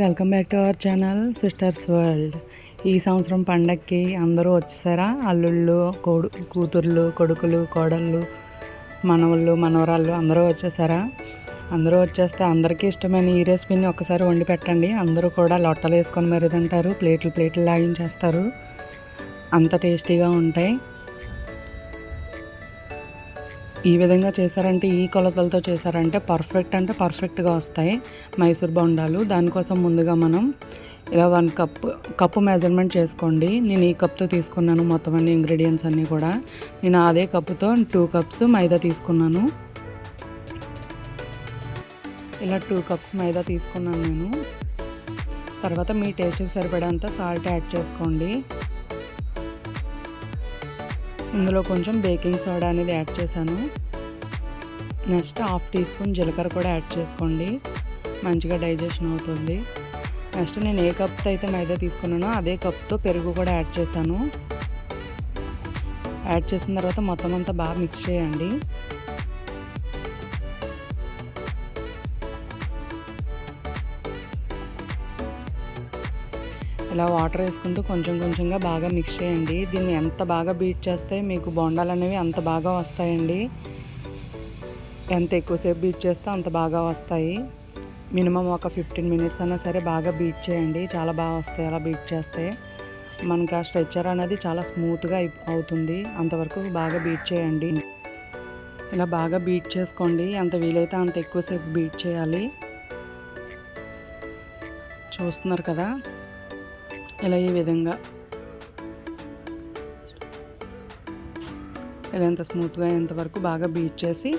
Welcome back to our channel sisters world ఈ సంవత్సరం పండక్కి అందరూ వచ్చేసారా? అల్లుళ్ళు కోడు కూతుర్లు కొడుకులు కోడళ్ళు మనవళ్ళు మనవరాళ్ళు అందరూ వచ్చేసారా? అందరూ వచ్చేస్తే అందరికీ ఇష్టమైన ఈ రెసిపీని ఒకసారి వండి పెట్టండి. అందరూ కూడా లొట్టలు వేసుకొని మరి తింటారు. ప్లేట్లు ప్లేట్లు లాగించేస్తారు. అంత టేస్టీగా ఉంటాయి. ఈ విధంగా చేశారంటే ఈ కొలతలతో చేశారంటే పర్ఫెక్ట్ అంటే పర్ఫెక్ట్గా వస్తాయి మైసూర్ బొండాలు. దానికోసం ముందుగా మనం ఇలా వన్ కప్ కప్పు మెజర్మెంట్ చేసుకోండి. నేను ఈ కప్తో తీసుకున్నాను మొత్తం అన్ని ఇంగ్రీడియంట్స్ అన్నీ కూడా. నేను అదే కప్పుతో టూ కప్స్ మైదా తీసుకున్నాను. ఇలా టూ కప్స్ మైదా తీసుకున్నాను నేను. తర్వాత మీ టేస్ట్కి సరిపడేంత సాల్ట్ యాడ్ చేసుకోండి. ఇందులో కొంచెం బేకింగ్ సోడా అనేది యాడ్ చేశాను. నెక్స్ట్ హాఫ్ టీ స్పూన్ జీలకర్ర కూడా యాడ్ చేసుకోండి. మంచిగా డైజెషన్ అవుతుంది. నెక్స్ట్ నేను ఏ కప్తో అయితే మైదా తీసుకున్నానో అదే కప్తో పెరుగు కూడా యాడ్ చేశాను. యాడ్ చేసిన తర్వాత మొత్తం అంతా బాగా మిక్స్ చేయండి. ఇలా వాటర్ వేసుకుంటూ కొంచెం కొంచెంగా బాగా మిక్స్ చేయండి. దీన్ని ఎంత బాగా బీట్ చేస్తే మీకు బొండాలు అనేవి అంత బాగా వస్తాయండి. ఎంత ఎక్కువసేపు బీట్ చేస్తే అంత బాగా వస్తాయి. మినిమం ఒక ఫిఫ్టీన్ మినిట్స్ అయినా సరే బాగా బీట్ చేయండి. చాలా బాగా వస్తాయి అలా బీట్ చేస్తే. మనకి ఆ స్ట్రెచ్చర్ అనేది చాలా స్మూత్గా అవుతుంది. అంతవరకు బాగా బీట్ చేయండి. ఇలా బాగా బీట్ చేసుకోండి. ఎంత వీలైతే అంత ఎక్కువసేపు బీట్ చేయాలి. చూస్తున్నారు కదా? ఇలా ఈ విధంగా? ఇలా ఎంత స్మూత్గా ఎంతవరకు బాగా బీట్ చేసి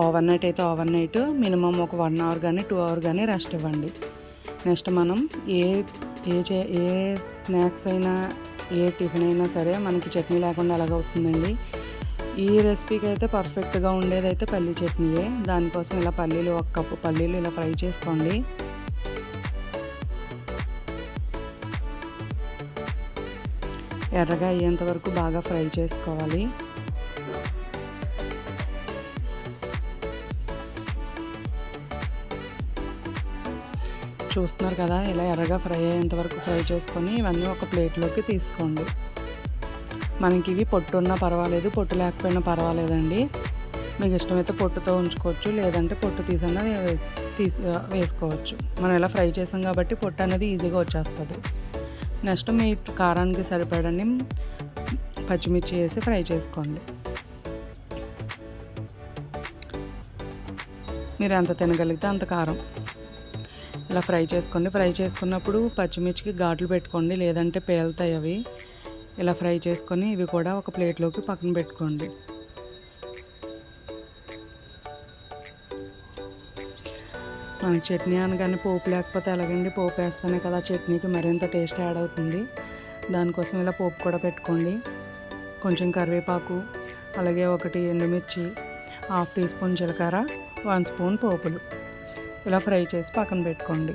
ఓవర్ నైట్ అయితే ఓవర్ నైట్ మినిమం ఒక వన్ అవర్ కానీ టూ అవర్ కానీ రెస్ట్ ఇవ్వండి. నెక్స్ట్ మనం ఏ ఏ చే ఏ స్నాక్స్ అయినా ఏ టిఫిన్ అయినా సరే మనకి చట్నీ లేకుండా ఎలాగవుతుందండి ఈ రెసిపీకి అయితే పర్ఫెక్ట్గా ఉండేది అయితే పల్లీ చట్నీయే. దానికోసం ఇలా పల్లీలు ఒక కప్పు పల్లీలు ఇలా ఫ్రై చేసుకోండి. ఎర్రగా అయ్యేంత వరకు బాగా ఫ్రై చేసుకోవాలి. చూస్తున్నారు కదా ఇలా ఎర్రగా ఫ్రై అయ్యేంత వరకు ఫ్రై చేసుకొని ఇవన్నీ ఒక ప్లేట్లోకి తీసుకోండి. మనకి ఇవి పొట్టు ఉన్నా పర్వాలేదు పొట్టు లేకపోయినా పర్వాలేదండి. మీకు ఇష్టమైతే పొట్టుతో ఉంచుకోవచ్చు లేదంటే పొట్టు తీసన్నా తీసి వేసుకోవచ్చు. మనం ఇలా ఫ్రై చేసాం కాబట్టి పొట్టు అనేది ఈజీగా వచ్చేస్తుంది. నెక్స్ట్ మీ కారానికి సరిపడని పచ్చిమిర్చి వేసి ఫ్రై చేసుకోండి. మీరు ఎంత తినగలిగితే అంత కారం. ఇలా ఫ్రై చేసుకోండి. ఫ్రై చేసుకున్నప్పుడు పచ్చిమిర్చికి ఘాట్లు పెట్టుకోండి. లేదంటే పేలుతాయి అవి. ఇలా ఫ్రై చేసుకొని ఇవి కూడా ఒక ప్లేట్లోకి పక్కన పెట్టుకోండి. మనకి చట్నీ అనగానే పోపు లేకపోతే ఎలాగండి? పోపు వేస్తేనే కదా చట్నీకి మరింత టేస్ట్ యాడ్ అవుతుంది. దానికోసం ఇలా పోపు కూడా పెట్టుకోండి. కొంచెం కరివేపాకు అలాగే ఒకటి ఎండుమిర్చి హాఫ్ టీ స్పూన్ జీలకర్ర వన్ స్పూన్ పోపులు. ఇలా ఫ్రై చేసి పక్కన పెట్టుకోండి.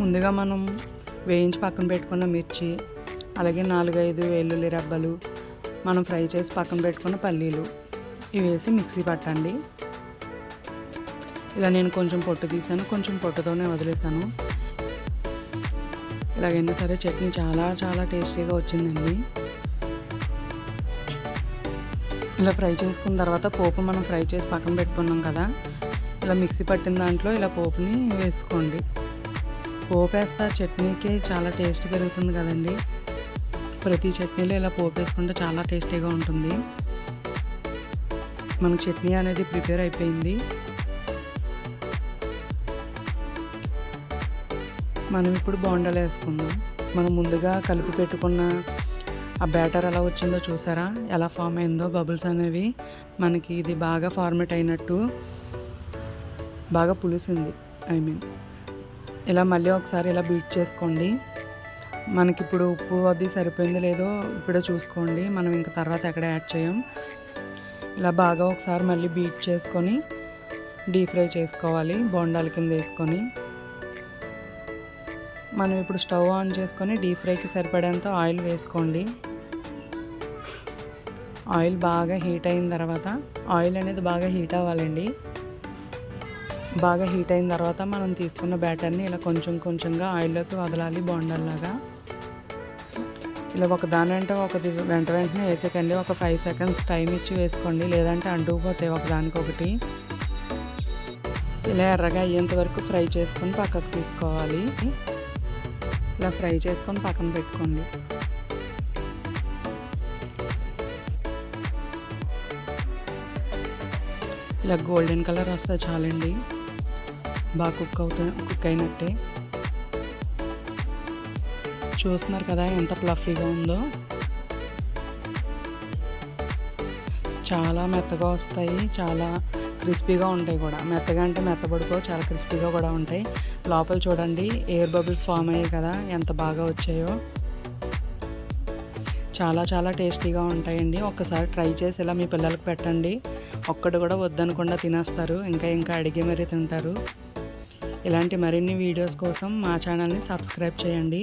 ముందుగా మనం వేయించి పక్కన పెట్టుకున్న మిర్చి అలాగే నాలుగైదు వెల్లుల్లి రబ్బలు మనం ఫ్రై చేసి పక్కన పెట్టుకున్న పల్లీలు ఇవి వేసి మిక్సీ పట్టండి. ఇలా నేను కొంచెం పొట్టు తీసాను కొంచెం పొట్టుతోనే వదిలేసాను. ఇలాగైనా సరే చట్నీ చాలా చాలా టేస్టీగా వచ్చిందండి. ఇలా ఫ్రై చేసుకున్న తర్వాత పోపు మనం ఫ్రై చేసి పక్కన పెట్టుకున్నాం కదా ఇలా మిక్సీ పట్టిన దాంట్లో ఇలా పోపుని వేసుకోండి. పోపు వేస్తా చట్నీకి చాలా టేస్ట్ పెరుగుతుంది కదండి. ప్రతి చట్నీలో ఇలా పోపేసుకుంటే చాలా టేస్టీగా ఉంటుంది. మనకు చట్నీ అనేది ప్రిపేర్ అయిపోయింది. మనం ఇప్పుడు బోండాలు వేసుకుందాం. మనం ముందుగా కలిపి పెట్టుకున్న ఆ బ్యాటర్ ఎలా వచ్చిందో చూసారా? ఎలా ఫామ్ అయిందో బబుల్స్ అనేవి మనకి ఇది బాగా ఫార్మేట్ అయినట్టు బాగా పులిసింది ఐ మీన్. ఇలా మళ్ళీ ఒకసారి ఇలా బీట్ చేసుకోండి. మనకి ఇప్పుడు ఉప్పు అది సరిపోయింది లేదో ఇప్పుడే చూసుకోండి. మనం ఇంకా తర్వాత ఎక్కడ యాడ్ చేయం. ఇలా బాగా ఒకసారి మళ్ళీ బీట్ చేసుకొని డీప్ ఫ్రై చేసుకోవాలి బోండాల కింద వేసుకొని. మనం ఇప్పుడు స్టవ్ ఆన్ చేసుకొని డీప్ ఫ్రైకి సరిపడేంత ఆయిల్ వేసుకోండి. ఆయిల్ బాగా హీట్ అయిన తర్వాత ఆయిల్ అనేది బాగా హీట్ అవ్వాలండి. బాగా హీట్ అయిన తర్వాత మనం తీసుకున్న బ్యాటర్ని ఇలా కొంచెం కొంచెంగా ఆయిల్లోకి వదలాలి బోండాల్లాగా. ఇలా ఒక దాని వెంట ఒకటి వెంట వెంటనే వేసేకండి. ఒక ఫైవ్ సెకండ్స్ టైం ఇచ్చి వేసుకోండి. లేదంటే అంటుకుపోతాయి ఒకదానికొకటి ఇలా ఎర్రగా అయ్యేంత వరకు ఫ్రై చేసుకొని పక్కకు తీసుకోవాలి. ఇలా ఫ్రై చేసుకొని పక్కన పెట్టుకోండి. ఇలా గోల్డెన్ కలర్ వస్తే చాలండి. బాగా కుక్ అవుతా కుక్ అయినట్టే. చూస్తున్నారు కదా ఎంత ఫ్లఫీగా ఉందో. చాలా మెత్తగా వస్తాయి చాలా క్రిస్పీగా ఉంటాయి కూడా. మెత్తగా అంటే మెత్తబడుకో చాలా క్రిస్పీగా కూడా ఉంటాయి. లోపల చూడండి ఎయిర్ బబుల్స్ ఫామ్ అయ్యాయి కదా ఎంత బాగా వచ్చాయో. చాలా చాలా టేస్టీగా ఉంటాయండి. ఒక్కసారి ట్రై చేసి ఇలా మీ పిల్లలకు పెట్టండి. ఒక్కడు కూడా వద్దనకుండా తినేస్తారు ఇంకా ఇంకా అడిగి మరీ తింటారు. ఇలాంటి మరిన్ని వీడియోస్ కోసం మా ఛానల్ని సబ్స్క్రైబ్ చేయండి.